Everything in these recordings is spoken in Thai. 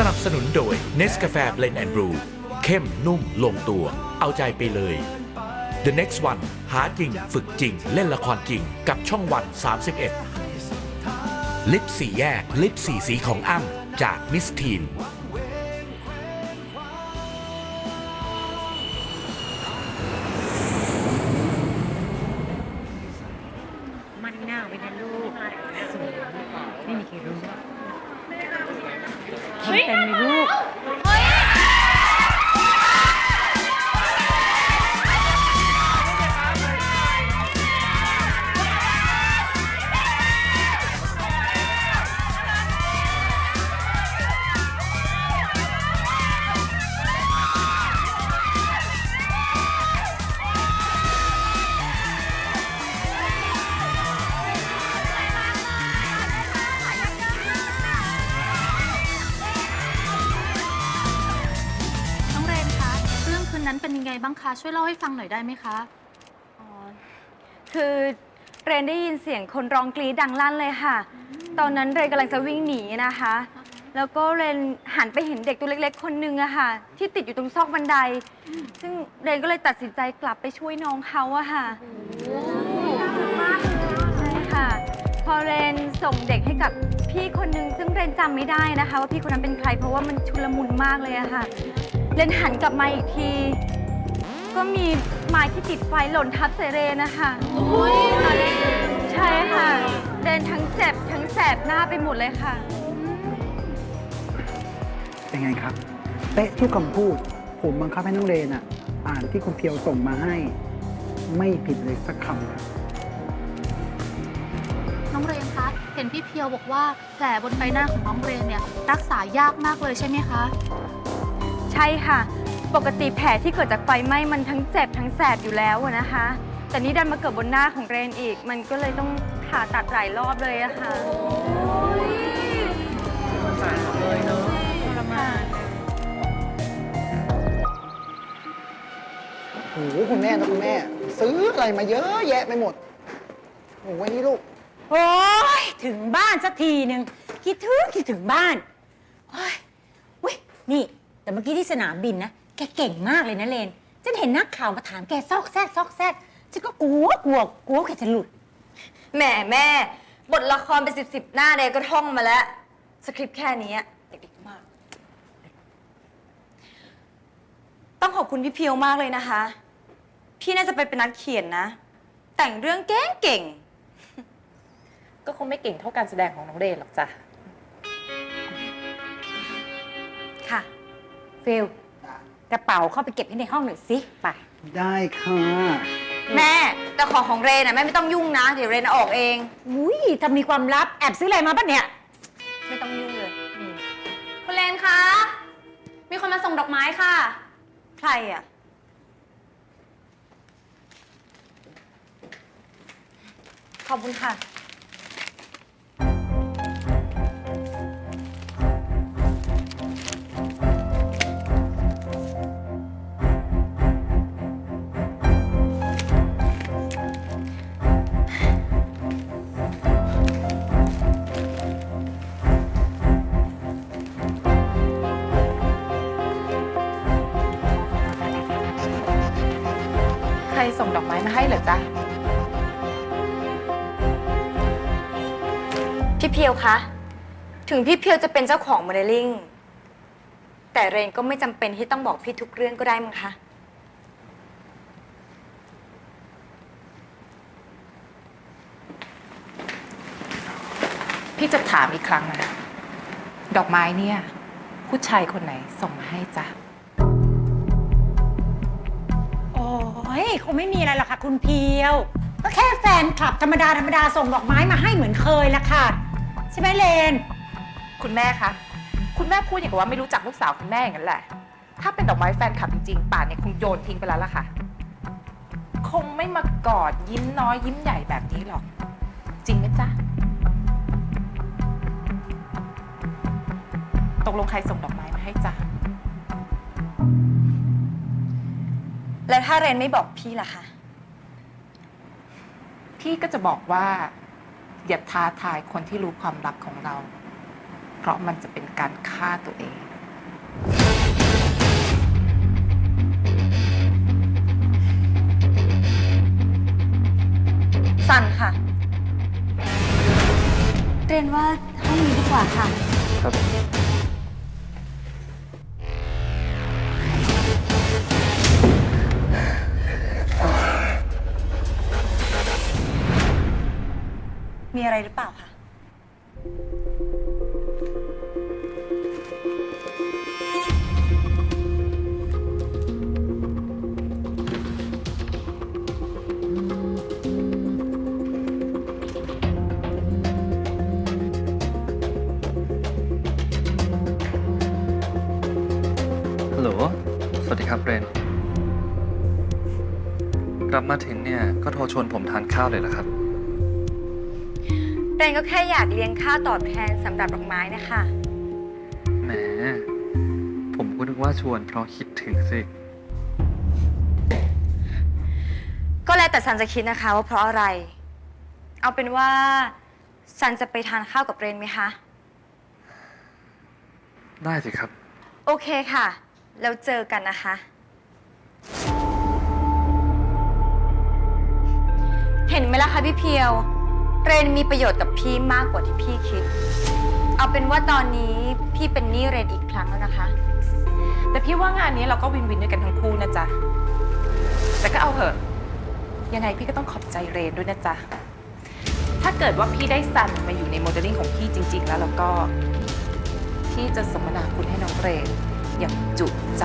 สนับสนุนโดย Nescafe Blend and Brew เข้มนุ่มลงตัว เอาใจไปเลย The Next One หาจริง ฝึกจริง เล่นละครจริง กับช่องวัน 31 ลิปสีแยก ลิปสีสีของอ้ำจากมิสทีนมันหน้าไว้นะลูกไม่มีใครรู้ ทำเป็นไหมลูกน้ บ้างคะ ช่วยเล่าให้ฟังหน่อยได้ไหมคะ อ๋อ คือเรนได้ยินเสียงคนร้องกรีดดังลั่นเลยค่ะ ตอนนั้นเรนกำลังจะวิ่งหนีนะคะ แล้วก็เรนหันไปเห็นเด็กตัวเล็ก ๆ คนนึงอะค่ะ ที่ติดอยู่ตรงซอกบันได ซึ่งเรนก็เลยตัดสินใจกลับไปช่วยน้องเขาอะค่ะ ใช่ค่ะ พอเรนส่งเด็กให้กับพี่คนนึง ซึ่งเรนจำไม่ได้นะคะ ว่าพี่คนนั้นเป็นใครเพราะว่ามันชุลมุนมากเลยอะค่ะ เรนหันกลับมาอีกที ก็มีไม้ที่ติดไฟหล่นทับใส่เรนนะคะใช่ค่ะเรนทั้งเจ็บทั้งแสบหน้าไปหมดเลยค่ะ เป็นไงครับ เป๊ะทุกคำพูด ผมบังคับให้น้องเรนอะ อ่านที่คุณเพียวส่งมาให้ ไม่ผิดเลยสักคำครับ น้องเรนคะเห็นพี่เพียวบอกว่าแผลบนใบหน้าของน้องเรนเนี่ยรักษายากมากเลยใช่ไหมคะ ใช่ค่ะ ปกติแผลที่เกิดจากไฟไหม้มันทั้งเจ็บทั้งแสบอยู่แล้วอะนะคะ แต่นี่ดันมาเกิดบนหน้าของเรนอีก มันก็เลยต้องผ่าตัดหลายรอบเลยอะค่ะค่ะโอ้โหคุณแม่นะคุณแม่ ซื้ออะไรมาเยอะแยะไปหมดโอ้โหวันนี้ลูก โอ้ยถึงบ้านสักทีหนึ่งคิดถึงคิดถึงบ้านโอ้ยเว้ยนี่ แต่เมื่อกี้ที่สนามบินนะ แกเก่งมากเลยนะเลน ฉันเห็นนักข่าวมาถามแกซอกแซกซอกแซกฉันก็กลัวกลัวกลัวแกจะหลุด แหมแม่ บทละครเป็นสิบสิบหน้าเรนก็ท่องมาแล้ว สคริปต์แค่นี้อะเด็กๆมาก ต้องขอบคุณพี่เพียวมากเลยนะคะ พี่น่าจะไปเป็นนักเขียนนะ แต่งเรื่องเก่งเก่งก็คงไม่เก่งเท่าการแสดงของน้องเรนหรอกจ้ะ ๆค่ะ ฟิล กระเป๋าเข้าไปเก็บให้ในห้องหน่อยสิไปได้ค่ะแม่แต่ของของเรนนะแม่ไม่ต้องยุ่งนะเดี๋ยวเรนเอาออกเอง อุ้ยถ้ามีความลับแอบซื้ออะไรมาปะเนี่ย ไม่ต้องยุ่งเลยคุณเรนคะ มีคนมาส่งดอกไม้ค่ะ ใครอะ ขอบคุณค่ะ พี่เพียวคะ ถึงพี่เพียวจะเป็นเจ้าของโมเดลลิ่ง แต่เรนก็ไม่จำเป็นที่ต้องบอกพี่ทุกเรื่องก็ได้มั้งคะ พี่จะถามอีกครั้งนะ ดอกไม้เนี่ย ผู้ชายคนไหนส่งมาให้จ๊ะโอ้ยคงไม่มีอะไรหรอกค่ะ คุณเพียว ก็แค่แฟนคลับธรรมดาธรรมดาส่งดอกไม้มาให้เหมือนเคยละค่ะ ใช่ไหมเลน คุณแม่คะ คุณแม่พูดอย่างกับว่าไม่รู้จักลูกสาวคุณแม่อย่างนั้นแหละ ถ้าเป็นดอกไม้แฟนคลับจริงๆ ป่านเนี่ยคงโยนทิ้งไปแล้วล่ะค่ะ คงไม่มากอดยิ้มน้อยยิ้มใหญ่แบบนี้หรอก จริงไหมจ๊ะ ตกลงใครส่งดอกไม้มาให้จ๊ะ แล้วถ้าเรนไม่บอกพี่ล่ะคะ พี่ก็จะบอกว่า อย่าท้าทายคนที่รู้ความลับของเรา เพราะมันจะเป็นการฆ่าตัวเอง สั่นค่ะ เรียนว่าห้องนี้ดีกว่าค่ะ ครับ อะไรหรือเปล่าคะฮัลโหล สวัสดีครับเรน กลับมาถึงเนี่ย ก็โทรชวนผมทานข้าวเลยละครับ เรนก็แค่อยากเลี้ยงข้าวตอบแทนสำหรับดอกไม้นะคะ แหม ผมก็นึกว่าชวนเพราะคิดถึงสิ ก็แล้วแต่ซันจะคิดนะคะว่าเพราะอะไร เอาเป็นว่าซันจะไปทานข้าวกับเรนไหมคะ ได้สิครับ โอเคค่ะ แล้วเจอกันนะคะ เห็นไหมล่ะคะพี่เพียว เรนมีประโยชน์กับพี่มากกว่าที่พี่คิด เอาเป็นว่าตอนนี้พี่เป็นหนี้เรนอีกครั้งแล้วนะคะ แต่พี่ว่างานนี้เราก็วินวินด้วยกันทั้งคู่นะจ๊ะ แต่ก็เอาเถอะ ยังไงพี่ก็ต้องขอบใจเรนด้วยนะจ๊ะ ถ้าเกิดว่าพี่ได้ซันมาอยู่ในโมเดลลิ่งของพี่จริง ๆ แล้วแล้วก็ พี่จะสมนาคุณให้น้องเรนอย่างจุใจ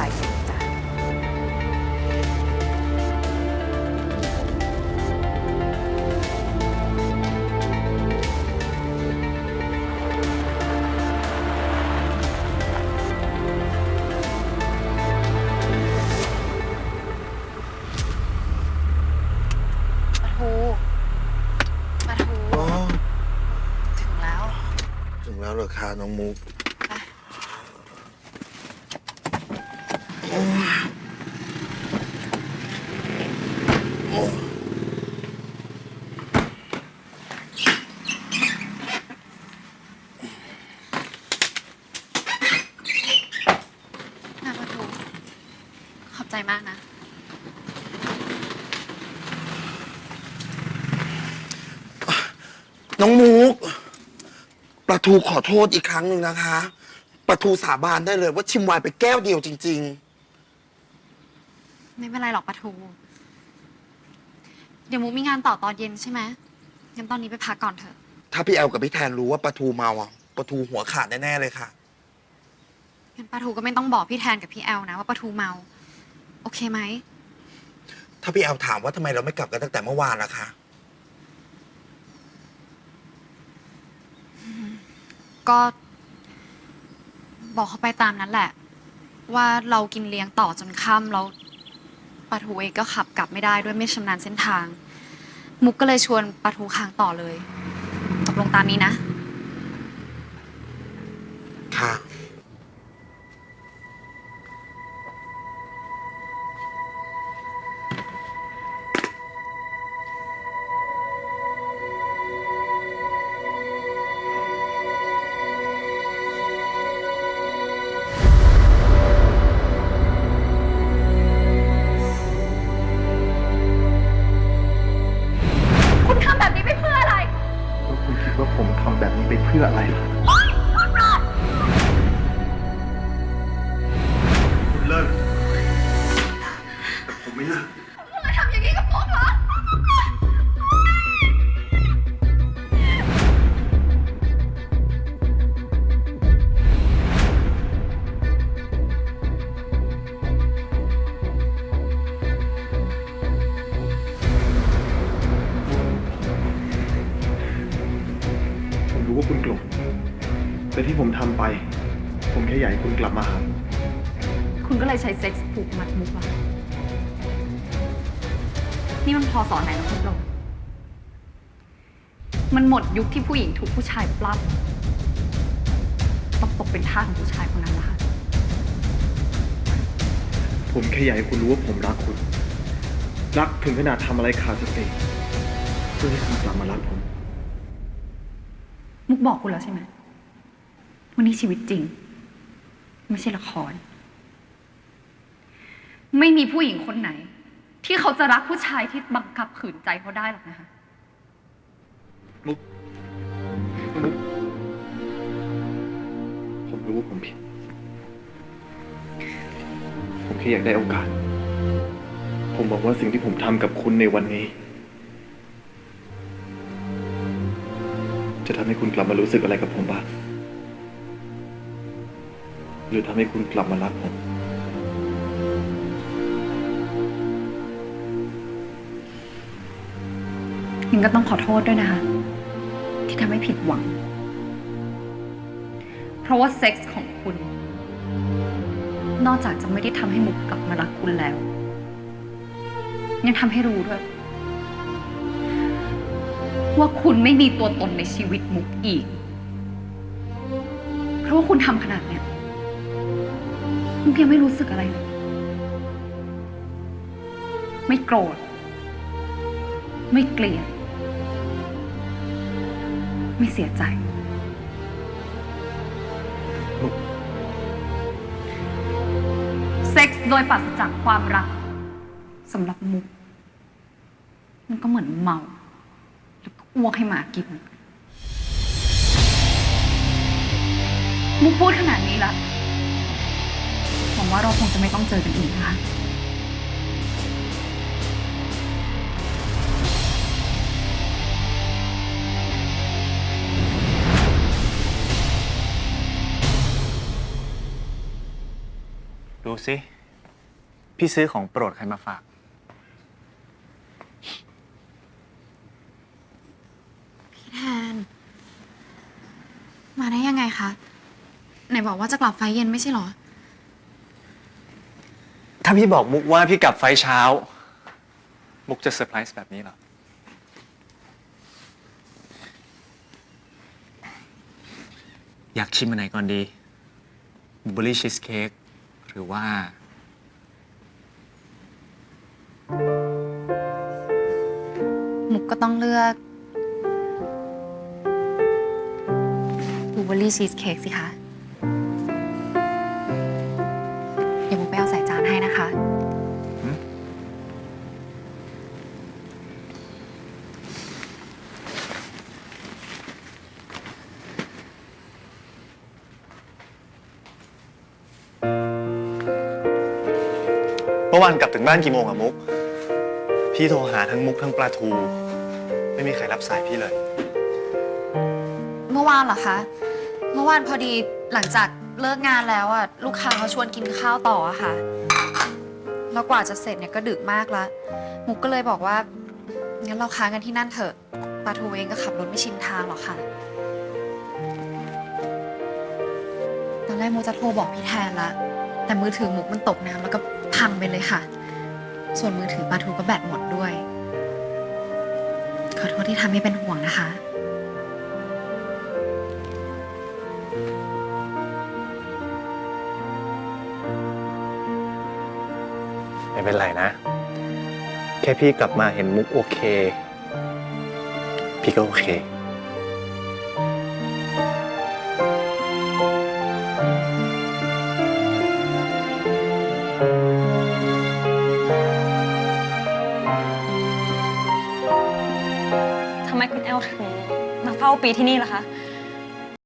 อคะน้องมุกโอ้ยโอ้ยนะปะทูขอบใจมากนะ น้องมุกปลา ทูขอโทษอีกครั้งหนึ่งนะคะปลาทูสาบานได้เลยว่าชิมไวน์ไปแก้วเดียวจริง ไม่เป็นไรหรอกปะทู เดี๋ยวมุกมีงานต่อตอนเย็นใช่ไหมงั้นตอนนี้ไปพักก่อนเถอะ ๆ ถ้าพี่แอลกับพี่แทนรู้ว่าปลาทูเมาอะปลาทูหัวขาดแน่ๆเลยค่ะ งั้นปะทูก็ไม่ต้องบอกพี่แทนกับพี่แอลนะว่าปะทูเมา โอเคไหม ถ้าพี่แอลถามว่าทำไมเราไม่กลับกันตั้งแต่เมื่อวานล่ะคะ ก็ บอกเขาไปตามนั้นแหละ ว่าเรากินเลี้ยงต่อจนค่ำเราปะทูเองก็ขับกลับไม่ได้ด้วยไม่ชำนาญเส้นทาง มุกก็เลยชวนปะทูค้างต่อเลย ตกลงตามนี้นะ ผมแค่อยากให้คุณกลับมาหาคุณก็เลยใช้เซ็กส์ผูกมัดมุกอะนี่มันพอสอนไหนแล้วคุณโปรดมันหมดยุคที่ผู้หญิงถูกผู้ชายปล้ำต้องตกเป็นทาสของผู้ชายคนนั้นละค่ะ ผมแค่อยากให้คุณรู้ว่าผมรักคุณ รักถึงขนาดทำอะไรขาดสติเพื่อให้คุณกลับมารักผม มุกบอกคุณแล้วใช่ไหมวันนี้ชีวิตจริง ไม่ใช่ละคร ไม่มีผู้หญิงคนไหน ที่เขาจะรักผู้ชายที่บังคับขืนใจเขาได้หรอกนะคะ มุก มุก ผมรู้ว่าผมผิด ผมแค่อยากได้โอกาส ผมบอกว่าสิ่งที่ผมทำกับคุณในวันนี้ จะทำให้คุณกลับมารู้สึกอะไรกับผมบ้าง หรือทำให้คุณกลับมารักผมยิงก็ต้องขอโทษด้วยนะคะ ที่ทำให้ผิดหวัง เพราะว่าเซ็กส์ของคุณ นอกจากจะไม่ได้ทำให้มุกกลับมารักคุณแล้ว ยังทำให้รู้ด้วย ว่าคุณไม่มีตัวตนในชีวิตมุกอีก เพราะว่าคุณทำขนาดเนี้ย มุกยังไม่รู้สึกอะไรเลยไม่โกรธ ไม่เกลียด ไม่เสียใจ เซ็กส์โดยปราศจากความรักสำหรับมุก มันก็เหมือนเมา แล้วก็อ้วกให้หมากิน มุกพูดขนาดนี้ละห วังว่าเราคงจะไม่ต้องเจอกันอีกนะคะดูสิ พี่ซื้อของโปรดใครมาฝาก พี่แทน มาได้ยังไงคะ ไหนบอกว่าจะกลับไฟเย็นไม่ใช่เหรอ ถ้าพี่บอกมุกว่าพี่กลับไฟล์เช้า มุกจะเซอร์ไพรส์แบบนี้เหรอ อยากชิมอันไหนก่อนดีบลูเบอรี่ชีสเค้กหรือว่า มุกก็ต้องเลือกบลูเบอรี่ชีสเค้กสิคะ เมื่อวานกลับถึงบ้านกี่โมงอะมุก พี่โทรหาทั้งมุกทั้งปลาทู ไม่มีใครรับสายพี่เลย เมื่อวานเหรอคะ เมื่อวานพอดีหลังจากเลิกงานแล้วอะลูกค้าเขาชวนกินข้าวต่ออะค่ะ แล้วกว่าจะเสร็จเนี่ยก็ดึกมากล้วมุกก็เลยบอกว่า งั้นเราค้างกันที่นั่นเถอะปลาทูเองก็ขับรถไม่ชินทางหรอกค่ะ ตอนแรกมุกจะโทรบอกพี่แทนละ แต่มือถือมุกมันตกน้ำแล้วก็ พังไปเลยค่ะ ส่วนมือถือปาทูก็แบตหมดด้วย ขอโทษที่ทำให้เป็นห่วงนะคะ ไม่เป็นไรนะ แค่พี่กลับมาเห็นมุกโอเค พี่ก็โอเคาปีที่นี่ล่ะคะ